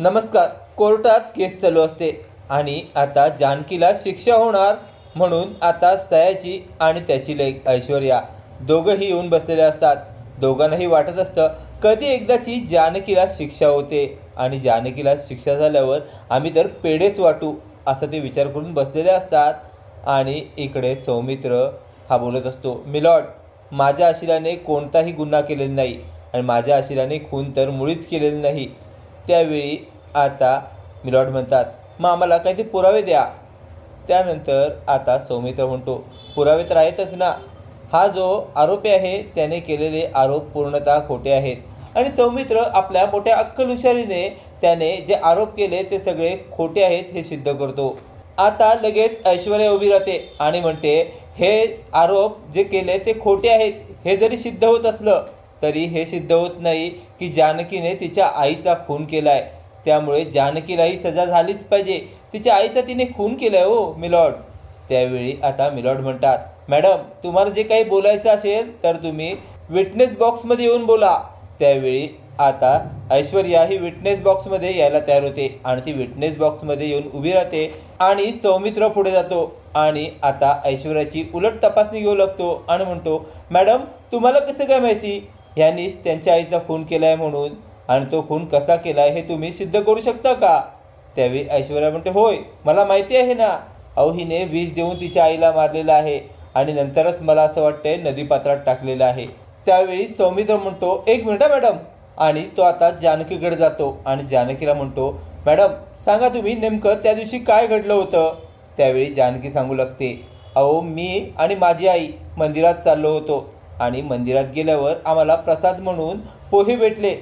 नमस्कार कोर्टात केस चालू असते आणि आता जानकीला शिक्षा होणार म्हणून आता सयाजी आणि त्याची लेख ऐश्वर्या दोघंही येऊन बसलेले असतात. दोघांनाही वाटत असतं कधी एकदाची जानकीला शिक्षा होते आणि जानकीला शिक्षा झाल्यावर आम्ही तर पेढेच वाटू असा ते विचार करून बसलेले असतात. आणि इकडे सौमित्र हा बोलत असतो मिलॉट माझ्या आशिलाने कोणताही गुन्हा केलेला नाही आणि माझ्या आशिलाने खून तर मुळीच केलेलं नाही. त्यावेळी आता मिलॉट म्हणतात मग आम्हाला काहीतरी पुरावे द्या. त्यानंतर आता सौमित्र म्हणतो पुरावे तर आहेतच ना. हा जो आरोपी आहे त्याने केलेले आरोप पूर्णतः खोटे आहेत. आणि सौमित्र आपल्या मोठ्या अक्कल हुशारीने त्याने जे आरोप केले ते सगळे खोटे आहेत हे सिद्ध करतो. आता लगेच ऐश्वर्या उभी राहते आणि म्हणते हे आरोप जे केले ते खोटे आहेत. हे जरी सिद्ध होत असलं तरी हे सिद्ध होत नाही की जानकीने तिच्या आईचा खून केला आहे त्यामुळे जानकीलाही सजा झालीच पाहिजे. तिच्या आईचा तिने खून केलाय हो मिलॉर्ड. त्यावेळी आता मिलॉर्ड म्हणतात मॅडम तुम्हाला जे काही बोलायचं असेल तर तुम्ही विटनेस बॉक्समध्ये येऊन बोला. त्यावेळी आता ऐश्वर्या ही विटनेस बॉक्समध्ये यायला तयार होते आणि ती विटनेस बॉक्समध्ये येऊन उभी राहते आणि सौमित्र पुढे जातो आणि आता ऐश्वर्याची उलट तपासणी घेऊ लागतो आणि म्हणतो मॅडम तुम्हाला कसं काय माहिती? यांनीच त्यांच्या आईचा खून केला आहे म्हणून आणि तो खून कसा केला आहे हे तुम्ही सिद्ध करू शकता का? त्यावेळी ऐश्वर्या म्हणते होय मला माहिती आहे ना. अहो हिने विष देऊन तिच्या आईला मारलेलं आहे आणि नंतरच मला असं वाटतंय नदीपात्रात टाकलेलं आहे. त्यावेळी सौमित्र म्हणतो एक मिनिट मॅडम. आणि तो आता जानकीकडे जातो आणि जानकीला म्हणतो मॅडम सांगा तुम्ही नेमकं त्या दिवशी काय घडलं होतं? त्यावेळी जानकी सांगू लागते अहो मी आणि माझी आई मंदिरात चाललो होतो. आणि मंदिरात गेल्यावर आम्हाला प्रसाद म्हणून पोहे भेटले.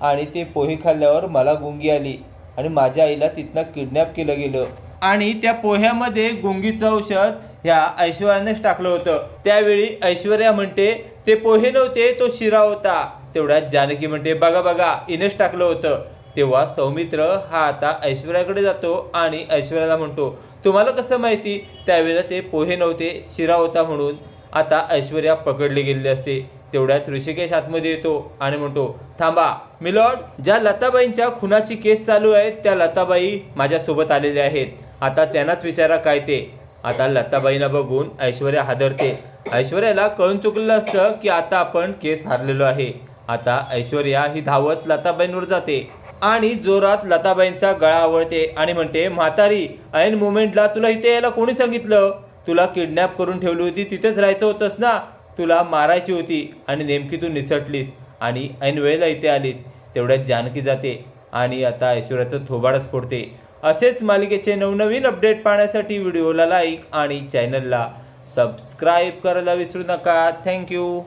आणि ते पोहे खाल्ल्यावर मला गुंगी आली आणि माझ्या आईला तिथनं किडनॅप केलं गेलं. आणि त्या पोह्यामध्ये गुंगीचं औषध ह्या ऐश्वर्यानेच टाकलं होतं. त्यावेळी ऐश्वर्या म्हणते ते पोहे नव्हते तो शिरा होता. तेवढ्यात जानकी म्हणते बघा बघा इनेच टाकलं होतं. तेव्हा सौमित्र हा आता ऐश्वर्याकडे जातो आणि ऐश्वर्याला म्हणतो तुम्हाला कसं माहिती? त्यावेळेला ते पोहे नव्हते शिरा होता म्हणून आता ऐश्वर्या पकडली गेलेली असते. तेवढ्यात ऋषिकेश आतमध्ये येतो आणि म्हणतो थांबा मिलॉर्ड ज्या लताबाईंच्या खुनाची केस चालू आहे त्या लताबाई माझ्यासोबत आलेल्या आहेत. आता त्यांनाच विचारा काय ते. आता लताबाईंना बघून ऐश्वर्या हादरते. ऐश्वर्याला कळून चुकलेलं असतं की आता आपण केस हारलेलो आहे. आता ऐश्वर्या ही धावत लताबाईंवर जाते आणि जोरात लताबाईंचा गळा आवळते आणि म्हणते म्हातारी ऐन मुमेंटला तुला इथे यायला कोणी सांगितलं? तुला किडनॅप करून ठेवली होती तिथेच राहायचं होतंस ना? तुला मारायची होती आणि नेमकी तू निसटलीस आणि ऐनवेळेला इथे आलीस तेवढ्यात जानकी जाते आणि आता ऐश्वर्याचं थोबाडच फोडते. असेच मालिकेचे नवनवीन अपडेट पाहण्यासाठी व्हिडिओला लाईक आणि चॅनलला सबस्क्राईब करायला विसरू नका. थँक्यू